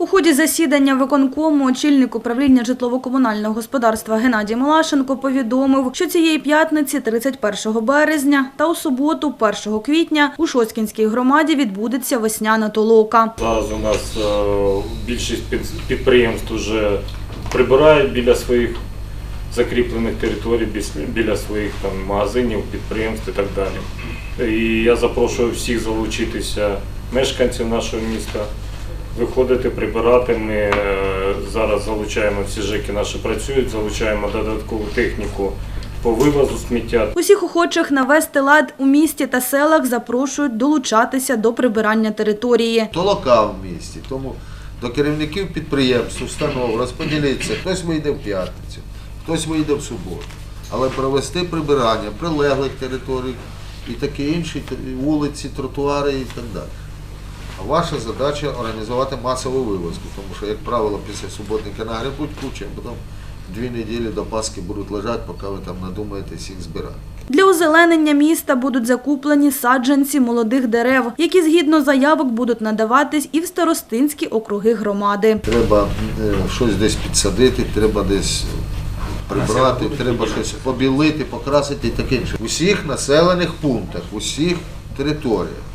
У ході засідання виконкому очільник управління житлово-комунального господарства Геннадій Малашенко повідомив, що цієї п'ятниці, 31 березня та у суботу, 1 квітня, у Шоцкінській громаді відбудеться весняна толока. Зараз у нас е, більшість підприємств вже прибирають біля своїх закріплених територій, біля своїх там магазинів, підприємств і так далі. І я запрошую всіх залучитися, мешканців нашого міста, виходити, прибирати. Ми е, зараз залучаємо всі ЖЕКи наші працюють, залучаємо додаткову техніку по вивозу сміття. Усіх охочих навести лад у місті та селах запрошують долучатися до прибирання території. То толока в місті. Тому до керівників підприємств, установ розподілитися. Хтось вийде в п'ятницю, хтось вийде в суботу. Але провести прибирання прилеглих територій і таке інше, вулиці, тротуари і так далі. А ваша задача організувати масову вивозку, тому що, як правило, після суботника нагребуть кучу, а потім дві неділі до Пасхи будуть лежати, поки ви там надумаєтесь їх збирати. Для озеленення міста будуть закуплені саджанці молодих дерев, які згідно заявок будуть надаватись і в старостинські округи громади. Треба е, щось десь підсадити, треба десь прибрати, треба щось побілити, покрасити і таке інше. В усіх населених пунктах, в усіх територіях